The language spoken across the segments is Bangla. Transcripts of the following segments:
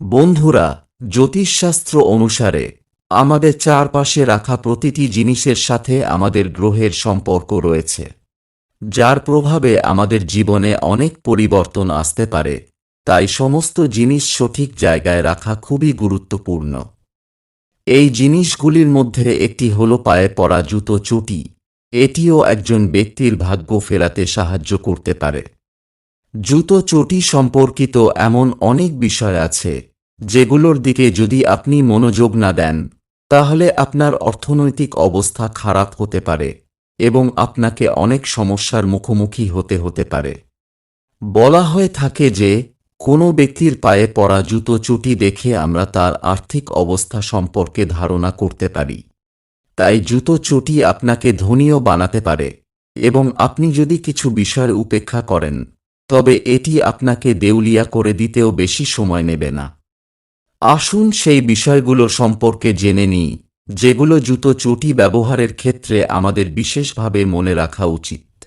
বন্ধুরা, জ্যোতিষশাস্ত্র অনুসারে, আমাদের চারপাশে রাখা প্রতিটি জিনিসের সাথে আমাদের গ্রহের সম্পর্ক রয়েছে, যার প্রভাবে আমাদের জীবনে অনেক পরিবর্তন আসতে পারে। তাই সমস্ত জিনিস সঠিক জায়গায় রাখা খুবই গুরুত্বপূর্ণ। এই জিনিসগুলির মধ্যে একটি হল পায়ে পরা জুতো চটি। এটিও একজন ব্যক্তির ভাগ্য ফেরাতে সাহায্য করতে পারে। জুতো চটি সম্পর্কিত এমন অনেক বিষয় আছে, যেগুলোর দিকে যদি আপনি মনোযোগ না দেন, তাহলে আপনার অর্থনৈতিক অবস্থা খারাপ হতে পারে এবং আপনাকে অনেক সমস্যার মুখোমুখি হতে হতে পারে। বলা হয়ে থাকে যে, কোনো ব্যক্তির পায়ে পরা জুতো চুটি দেখে আমরা তার আর্থিক অবস্থা সম্পর্কে ধারণা করতে পারি। তাই জুতো চটি আপনাকে ধনীও বানাতে পারে এবং আপনি যদি কিছু বিষয়ের উপেক্ষা করেন তবে এটি আপনাকে দেউলিয়া করে দিতেও বেশি সময় নেবে না। আসুন সেই বিষয়গুলো সম্পর্কে জেনে নিই, যেগুলো জুতো চটি ব্যবহারের ক্ষেত্রে আমাদের বিশেষভাবে মনে রাখা উচিত।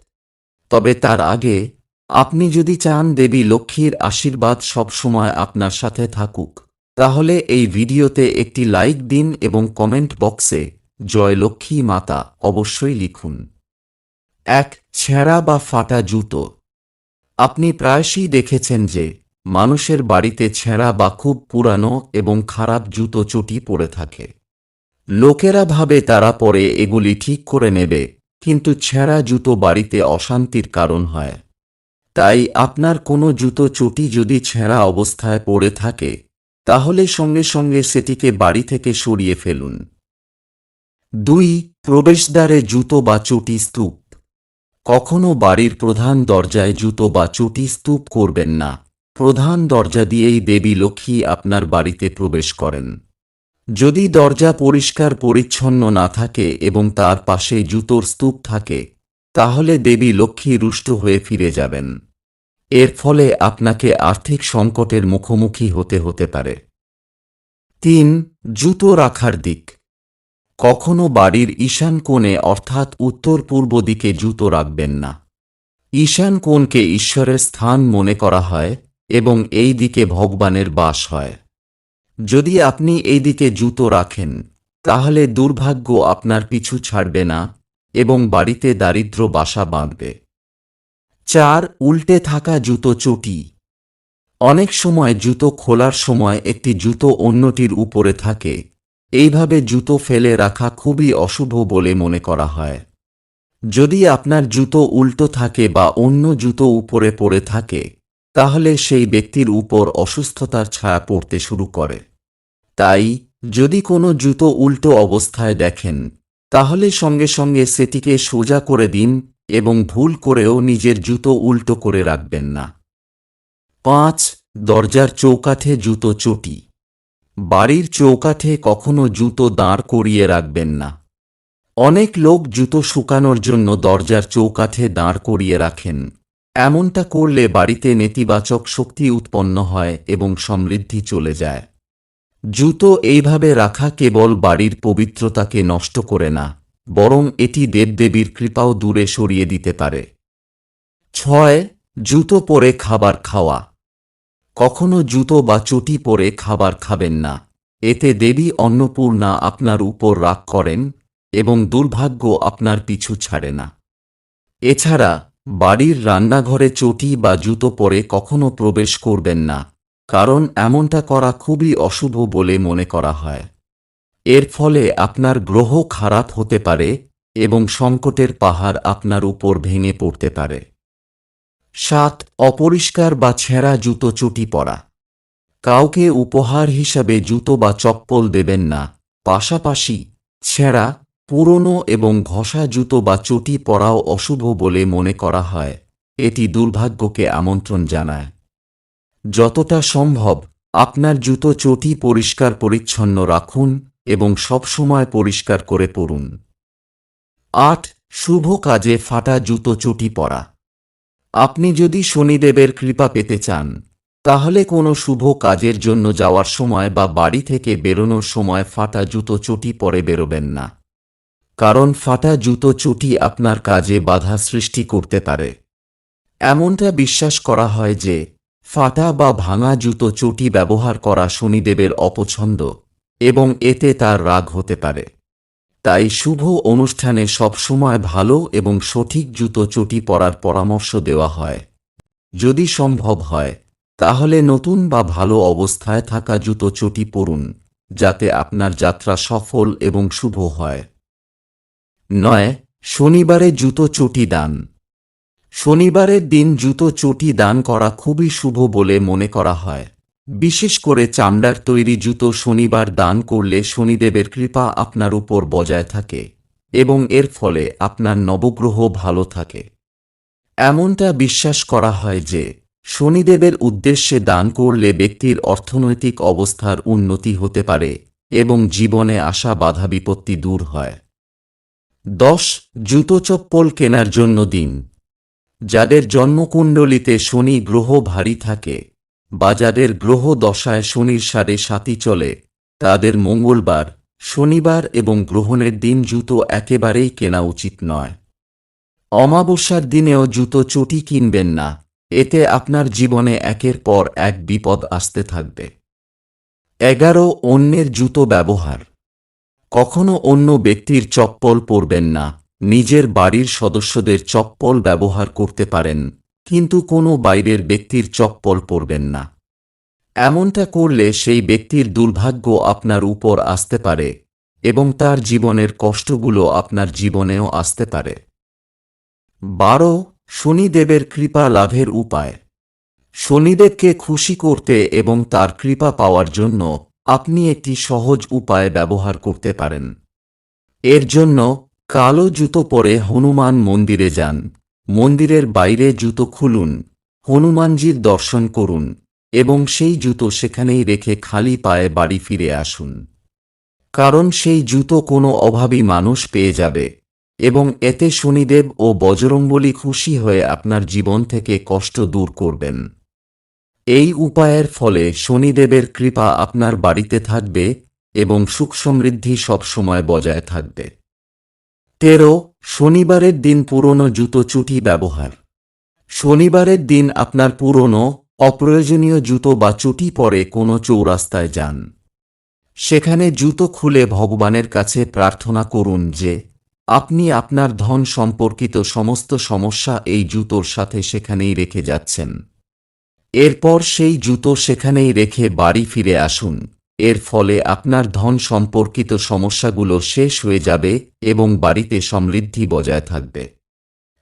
তবে তার আগে, আপনি যদি চান দেবী লক্ষ্মীর আশীর্বাদ সবসময় আপনার সাথে থাকুক, তাহলে এই ভিডিওতে একটি লাইক দিন এবং কমেন্ট বক্সে জয় লক্ষ্মী মাতা অবশ্যই লিখুন। এক, ছেঁড়া বা ফাটা জুতো। আপনি প্রায়শই দেখেছেন যে, মানুষের বাড়িতে ছেঁড়া বা খুব পুরানো এবং খারাপ জুতো চটি পরে থাকে। লোকেরা ভাবে তারা পরে এগুলি ঠিক করে নেবে, কিন্তু ছেঁড়া জুতো বাড়িতে অশান্তির কারণ হয়। তাই আপনার কোনো জুতো চটি যদি ছেঁড়া অবস্থায় পড়ে থাকে, তাহলে সঙ্গে সঙ্গে সেটিকে বাড়ি থেকে সরিয়ে ফেলুন। দুই, প্রবেশদ্বারে জুতো বা চটি স্তূপ। কখনো বাড়ির প্রধান দরজায় জুতো বা চটি স্তূপ করবেন না। প্রধান দরজা দিয়েই দেবী লক্ষ্মী আপনার বাড়িতে প্রবেশ করেন। যদি দরজা পরিষ্কার পরিচ্ছন্ন না থাকে এবং তার পাশে জুতোর স্তূপ থাকে, তাহলে দেবী লক্ষ্মী রুষ্ট হয়ে ফিরে যাবেন। এর ফলে আপনাকে আর্থিক সংকটের মুখোমুখি হতে হতে পারে। তিন, জুতো রাখার দিক। কখনো বাড়ির ঈশান কোণে, অর্থাৎ উত্তর পূর্ব দিকে জুতো রাখবেন না। ঈশান কোণকে ঈশ্বরের স্থান মনে করা হয় এবং এই দিকে ভগবানের বাস হয়। যদি আপনি এই দিকে জুতো রাখেন, তাহলে দুর্ভাগ্য আপনার পিছু ছাড়বে না এবং বাড়িতে দারিদ্র বাসা বাঁধবে। চার, উল্টে থাকা জুতো চটি। অনেক সময় জুতো খোলার সময় একটি জুতো অন্যটির উপরে থাকে। এইভাবে জুতো ফেলে রাখা খুবই অশুভ বলে মনে করা হয়। যদি আপনার জুতো উল্টো থাকে বা অন্য জুতো উপরে পড়ে থাকে, তাহলে সেই ব্যক্তির উপর অসুস্থতার ছায়া পড়তে শুরু করে। তাই, যদি কোনো জুতো উল্টো অবস্থায় দেখেন, তাহলে সঙ্গে সঙ্গে সেটিকে সোজা করে দিন এবং ভুল করেও নিজের জুতো উল্টো করে রাখবেন না। পাঁচ, দরজার চৌকাঠে জুতো চটি। বাড়ির চৌকাঠে কখনো জুতো দাঁড় করিয়ে রাখবেন না। অনেক লোক জুতো শুকানোর জন্য দরজার চৌকাঠে দাঁড় করিয়ে রাখেন। এমনটা করলে বাড়িতে নেতিবাচক শক্তি উৎপন্ন হয় এবং সমৃদ্ধি চলে যায়। জুতো এইভাবে রাখা কেবল বাড়ির পবিত্রতাকে নষ্ট করে না, বরং এটি দেবদেবীর কৃপাও দূরে সরিয়ে দিতে পারে। ছয়, জুতো পরে খাবার খাওয়া। কখনো জুতো বা চটি পরে খাবার খাবেন না। এতে দেবী অন্নপূর্ণা আপনার উপর রাগ করেন এবং দুর্ভাগ্য আপনার পিছু ছাড়ে না। এছাড়া, বাড়ির রান্নাঘরে চটি বা জুতো পরে কখনো প্রবেশ করবেন না, কারণ এমনটা করা খুবই অশুভ বলে মনে করা হয়। এর ফলে আপনার গ্রহ খারাপ হতে পারে এবং সংকটের পাহাড় আপনার উপর ভেঙে পড়তে পারে। সাত অপরিষ্কার বা ছেঁড়া জুতো চটি পরা। কাউকে উপহার হিসাবে জুতো বা চপ্পল দেবেন না। পাশাপাশি ছেঁড়া, পুরনো এবং ঘষা জুতো বা চটি পরাও অশুভ বলে মনে করা হয়। এটি দুর্ভাগ্যকে আমন্ত্রণ জানায়। যতটা সম্ভব আপনার জুতো চটি পরিষ্কার পরিচ্ছন্ন রাখুন এবং সবসময় পরিষ্কার করে পড়ুন আট, শুভ কাজে ফাটা জুতো চটি পরা। আপনি যদি শনিদেবের কৃপা পেতে চান, তাহলে কোনো শুভ কাজের জন্য যাওয়ার সময় বা বাড়ি থেকে বেরোনোর সময় ফাটা জুতো চটি পরে বেরোবেন না। কারণ ফাটা জুতো চটি আপনার কাজে বাধা সৃষ্টি করতে পারে। এমনটা বিশ্বাস করা হয় যে, ফাটা বা ভাঙা জুতো চটি ব্যবহার করা শনিদেবের অপছন্দ এবং এতে তার রাগ হতে পারে। তাই শুভ অনুষ্ঠানে সবসময় ভালো এবং সঠিক জুতো চটি পরার পরামর্শ দেওয়া হয়। যদি সম্ভব হয়, তাহলে নতুন বা ভালো অবস্থায় থাকা জুতো চটি পরুন, যাতে আপনার যাত্রা সফল এবং শুভ হয়। নয়, শনিবারে জুতো চটি দান। শনিবারের দিন জুতো চটি দান করা খুবই শুভ বলে মনে করা হয়। বিশেষ করে চামড়ার তৈরি জুতো শনিবার দান করলে শনিদেবের কৃপা আপনার উপর বজায় থাকে এবং এর ফলে আপনার নবগ্রহ ভালো থাকে। এমনটা বিশ্বাস করা হয় যে, শনিদেবের উদ্দেশ্যে দান করলে ব্যক্তির অর্থনৈতিক অবস্থার উন্নতি হতে পারে এবং জীবনে আসা বাধা বিপত্তি দূর হয়। দশ, জুতো চপ্পল কেনার জন্য দিন। যাদের জন্মকুণ্ডলিতে শনি গ্রহ ভারী থাকে বা যাদের গ্রহ দশায় শনির সাড়ে সাতি চলে। তাদের মঙ্গলবার, শনিবার এবং গ্রহণের দিন জুতো একেবারেই কেনা উচিত নয়। অমাবস্যার দিনেও জুতো চটি কিনবেন না, এতে আপনার জীবনে একের পর এক বিপদ আসতে থাকবে। এগারো, অন্যের জুতো ব্যবহার। কখনো অন্য ব্যক্তির চপ্পল পরবেন না, নিজের বাড়ির সদস্যদের চপ্পল ব্যবহার করতে পারেন। কিন্তু কোনো বাইরের ব্যক্তির চপ্পল পরবেন না। এমনটা করলে সেই ব্যক্তির দুর্ভাগ্য আপনার উপর আসতে পারে এবং তার জীবনের কষ্টগুলো আপনার জীবনেও আসতে পারে। বারো, শনিদেবের কৃপা লাভের উপায়। শনিদেবকে খুশি করতে এবং তার কৃপা পাওয়ার জন্য আপনি একটি সহজ উপায় ব্যবহার করতে পারেন। এর জন্য কালো জুতো পরে হনুমান মন্দিরে যান। মন্দিরের বাইরে জুতো খুলুন, হনুমানজির দর্শন করুন, এবং সেই জুতো সেখানেই রেখে খালি পায়ে বাড়ি ফিরে আসুন। কারণ সেই জুতো কোনো অভাবী মানুষ পেয়ে যাবে, এবং এতে শনিদেব ও বজরংবলী খুশি হয়ে আপনার জীবন থেকে কষ্ট দূর করবেন। এই উপায়ের ফলে শনিদেবের কৃপা আপনার বাড়িতে থাকবে এবং সুখ সমৃদ্ধি সবসময় বজায় থাকবে। তেরো, শনিবারের দিন পুরনো জুতো চুটি ব্যবহার। শনিবারের দিন আপনার পুরনো, অপ্রয়োজনীয় জুতো বা চুটি পরে কোনো চৌরাস্তায় যান। সেখানে জুতো খুলে ভগবানের কাছে প্রার্থনা করুন যে, আপনি আপনার ধন সম্পর্কিত সমস্ত সমস্যা এই জুতোর সাথে সেখানেই রেখে যাচ্ছেন। এরপর সেই জুতো সেখানেই রেখে বাড়ি ফিরে আসুন। এর ফলে আপনার ধন সম্পর্কিত সমস্যাগুলো শেষ হয়ে যাবে এবং বাড়িতে সমৃদ্ধি বজায় থাকবে।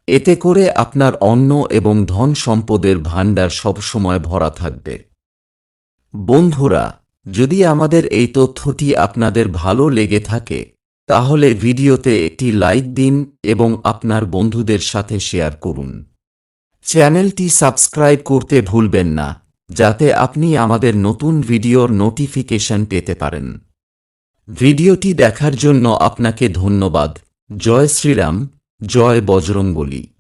এতে করে আপনার অন্ন এবং ধন সম্পদের ভাণ্ডার সবসময় ভরা থাকবে। বন্ধুরা, যদি আমাদের এই তথ্যটি আপনাদের ভালো লেগে থাকে, তাহলে ভিডিওতে একটি লাইক দিন এবং আপনার বন্ধুদের সাথে শেয়ার করুন। চ্যানেলটি সাবস্ক্রাইব করতে ভুলবেন না। যাতে আপনি আমাদের নতুন ভিডিওর নোটিফিকেশন পেতে পারেন। ভিডিওটি দেখার জন্য আপনাকে ধন্যবাদ। জয় শ্রীরাম, জয় বজরংবলী।